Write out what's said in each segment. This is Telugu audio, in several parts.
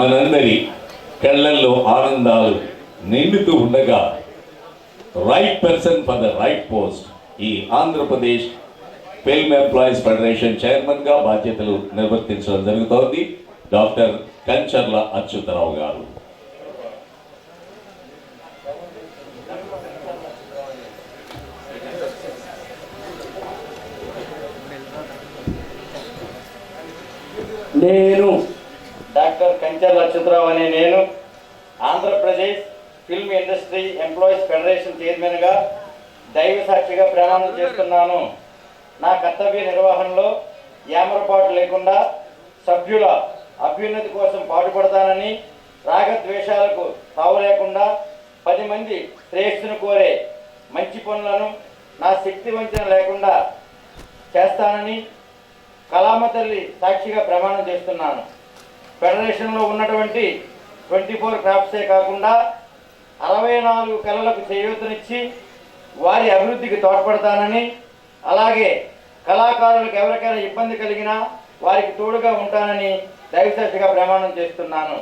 మనందరి కళ్ళల్లో ఆనందాలు నిండుతూ ఉండగా right person for the right post ఈ ఆంధ్రప్రదేశ్ ఫిల్మ్ ఎంప్లాయీస్ ఫెడరేషన్ చైర్మన్గా బాధ్యతలు నిర్వర్తించడం జరుగుతోంది. డాక్టర్ కంచర్ల అచ్యుతరావు గారు. నేను డాక్టర్ కంచర్ అచ్యుతరావు అనే నేను Andhra Pradesh film industry employees federation చైర్మన్గా దైవ సాక్షిగా ప్రమాణం చేస్తున్నాను. నా కర్తవ్య నిర్వహణలో ఏమరపాటు లేకుండా సభ్యుల అభ్యున్నతి కోసం పాటుపడతానని రాగద్వేషాలకు తావు లేకుండా పది మంది శ్రేయస్సును కోరే మంచి పనులను నా శక్తి వంచన లేకుండా చేస్తానని కళామ తల్లి సాక్షిగా ప్రమాణం చేస్తున్నాను. ఫెడరేషన్లో ఉన్నటువంటి ట్వంటీ ఫోర్ క్రాఫ్ట్సే కాకుండా అరవై నాలుగు కళలకు చేయూతనిచ్చి వారి అభివృద్ధికి తోడ్పడతానని అలాగే కళాకారులకు ఎవరికైనా ఇబ్బంది కలిగినా వారికి తోడుగా ఉంటానని దైవసాక్షిగా ప్రమాణం చేస్తున్నాను.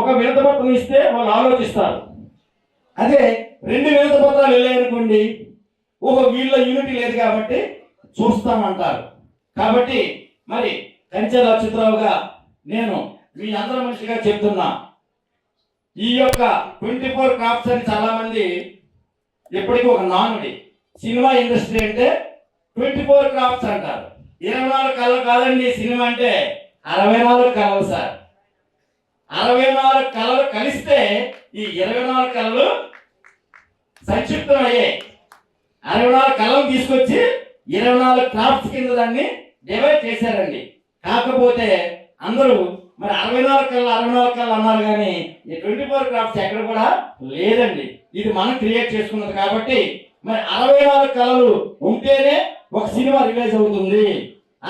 ఒక వినతపత్రం ఇస్తే వాళ్ళు ఆలోచిస్తారు. అదే రెండు వినతపత్రాలు వెళ్ళాయనుకోండి ఒక వీళ్ళ యూనిటీ లేదు కాబట్టి చూస్తామంటారు. కాబట్టి మరి కంచెల అచ్యుతరావుగా నేను మీ అందరి మనిషిగా చెప్తున్నా. ఈ యొక్క ట్వంటీ ఫోర్ క్రాఫ్ట్స్ అని చాలామంది ఎప్పటికీ ఒక నానుడి. సినిమా ఇండస్ట్రీ అంటే ట్వంటీ ఫోర్ క్రాఫ్ట్స్ అంటారు. ఇరవై నాలుగు కళలు కాదండి సినిమా అంటే అరవై నాలుగు కళలు సార్. అరవై నాలుగు కళలు కలిస్తే ఈ ఇరవై నాలుగు కళలు సంక్షిప్తం అయ్యాయి అరవై నాలుగు కళలు తీసుకొచ్చి ఇరవై నాలుగు క్రాఫ్ట్స్ కింద దాన్ని డివైడ్ చేశారండి. కాకపోతే అందరూ మరి అరవై నాలుగు కళ్ళు అరవై నాలుగు కళ్ళు అన్నారు కానీ ఈ ట్వంటీ ఫోర్ క్రాఫ్ట్స్ ఎక్కడ కూడా లేదండి. ఇది మనం క్రియేట్ చేసుకున్నది కాబట్టి మరి అరవై నాలుగు కళలు ఉంటేనే ఒక సినిమా రిలీజ్ అవుతుంది.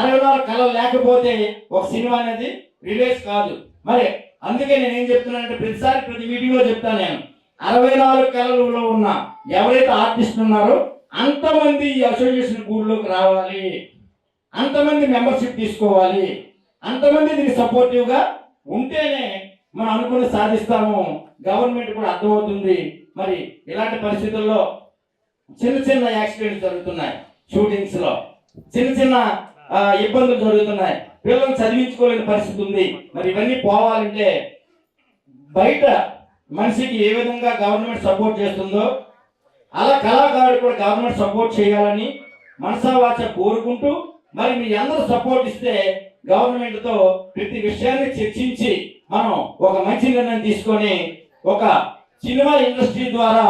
అరవై నాలుగు కళలు లేకపోతే ఒక సినిమా అనేది రిలీజ్ కాదు. మరి అందుకే నేను ఏం చెప్తున్నానంటే ప్రతిసారి ప్రతి మీటింగ్లో చెప్తాను నేను. అరవై నాలుగు కళలలో ఉన్న ఎవరైతే ఆర్టిస్ట్ ఉన్నారో అంతమంది ఈ అసోసియేషన్ గూడ్లోకి రావాలి. అంతమంది మెంబర్షిప్ తీసుకోవాలి. అంతమంది దీనికి సపోర్టివ్గా ఉంటేనే మనం అనుకుని సాధిస్తాము. గవర్నమెంట్ కూడా అర్థమవుతుంది. మరి ఇలాంటి పరిస్థితుల్లో చిన్న చిన్న యాక్సిడెంట్స్ జరుగుతున్నాయి. షూటింగ్స్లో చిన్న చిన్న ఇబ్బందులు జరుగుతున్నాయి. పిల్లల్ని చదివించుకోలేని పరిస్థితి ఉంది. మరి ఇవన్నీ పోవాలంటే బయట మనిషికి ఏ విధంగా గవర్నమెంట్ సపోర్ట్ చేస్తుందో అలా కళాకారుడు కూడా గవర్నమెంట్ సపోర్ట్ చేయాలని మనసావాచ కోరుకుంటూ మరి మీ అందరూ సపోర్ట్ ఇస్తే గవర్నమెంట్తో ప్రతి విషయాన్ని చర్చించి మనం ఒక మంచి నిర్ణయం తీసుకొని ఒక సినిమా ఇండస్ట్రీ ద్వారా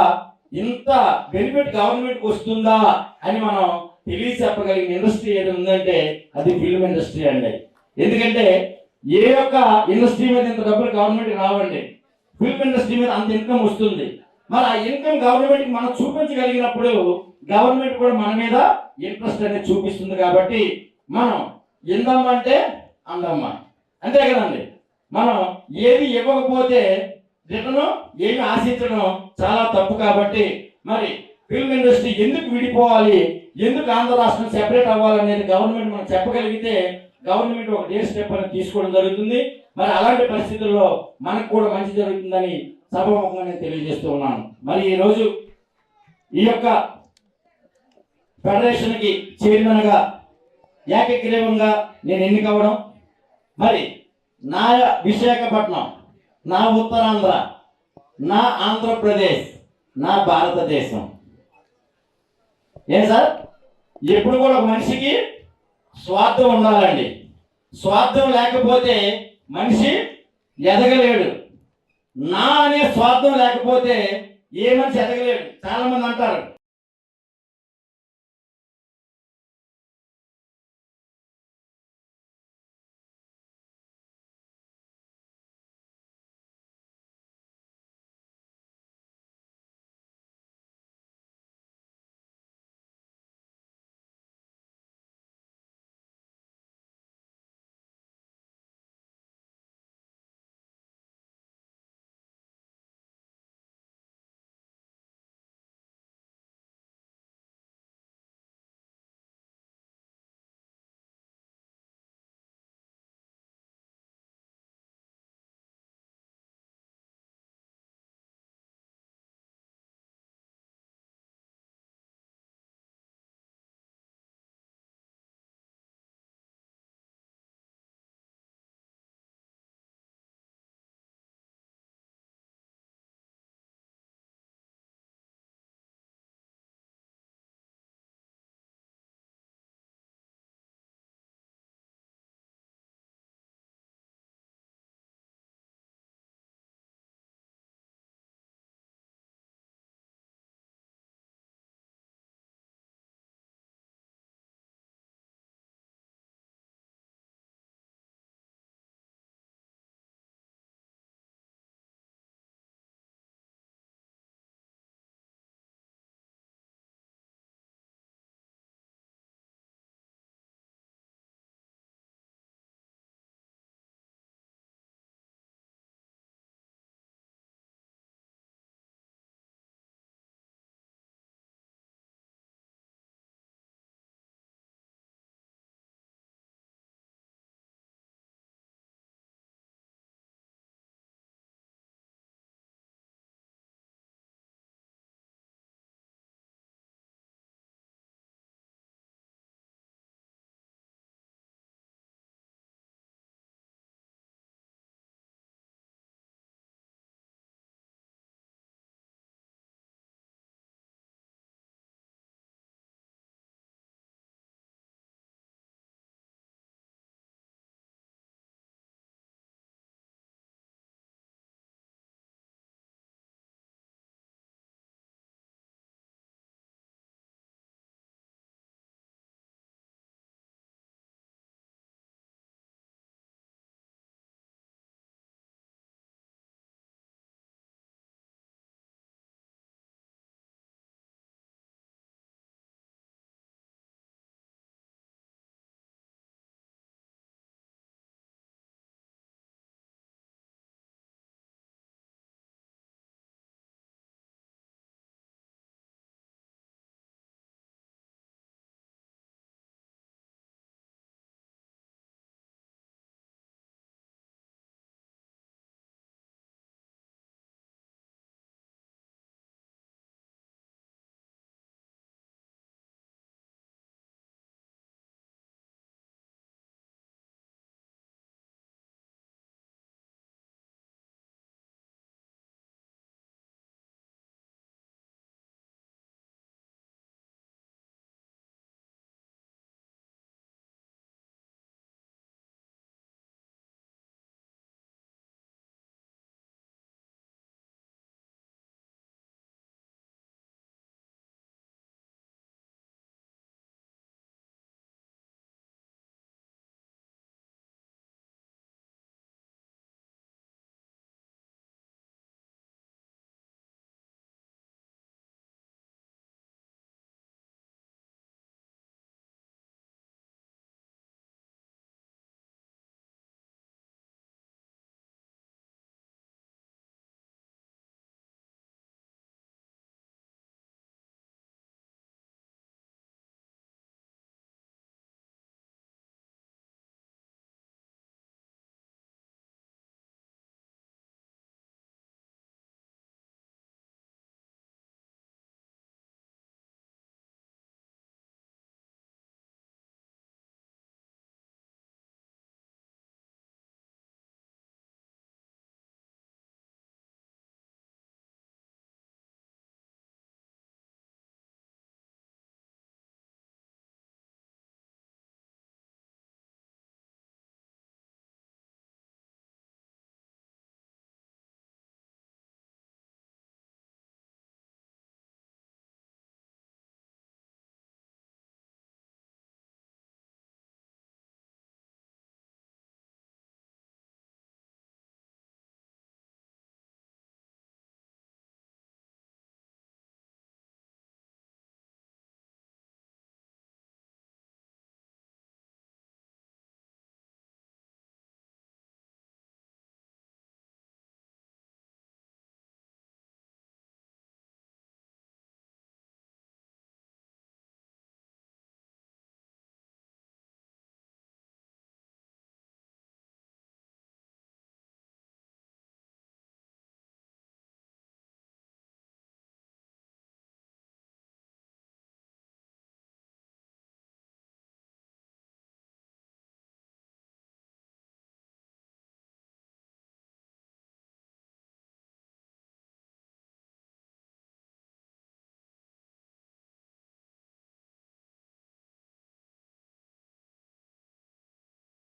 ఇంత బెనిఫిట్ గవర్నమెంట్కి వస్తుందా అని మనం తెలియ చెప్పగలిగిన ఇండస్ట్రీ ఏది ఉందంటే అది ఫిల్మ్ ఇండస్ట్రీ అండి. ఎందుకంటే ఏ యొక్క ఇండస్ట్రీ మీద ఇంత డబ్బులు గవర్నమెంట్ రావండి. ఫిల్మ్ ఇండస్ట్రీ మీద అంత ఇన్కమ్ వస్తుంది. మరి ఆ ఇన్కమ్ గవర్నమెంట్కి మనం చూపించగలిగినప్పుడు గవర్నమెంట్ కూడా మన మీద ఇంట్రెస్ట్ అనేది చూపిస్తుంది కాబట్టి మనం ఇందమ్మంటే అందమ్మ. అంతే కదండి. మనం ఏది ఇవ్వకపోతే రిటర్న్ ఏమి ఆశించడం చాలా తప్పు కాబట్టి మరి ఫిల్మ్ ఇండస్ట్రీ ఎందుకు విడిపోవాలి? ఎందుకు ఆంధ్ర రాష్ట్రం సెపరేట్ అవ్వాలనేది గవర్నమెంట్ మనం చెప్పగలిగితే గవర్నమెంట్ ఒక డే స్టెప్ అనేది తీసుకోవడం జరుగుతుంది. మరి అలాంటి పరిస్థితుల్లో మనకు కూడా మంచి జరుగుతుందని సభాముఖంగా నేను తెలియజేస్తూ ఉన్నాను. మరి ఈరోజు ఈ యొక్క ఫెడరేషన్కి చైర్మన్గా ఏకగ్రీవంగా నేను ఎన్నికవ్వడం మరి నా విశాఖపట్నం నా ఉత్తరాంధ్ర నా ఆంధ్రప్రదేశ్ నా భారతదేశం. ఏం సార్? ఎప్పుడు కూడా ఒక మనిషికి స్వార్థం ఉండాలండి. స్వార్థం లేకపోతే మనిషి ఎదగలేడు. నా అనే స్వార్థం లేకపోతే ఏ మనిషి ఎదగలేడు. చాలా మంది అంటారు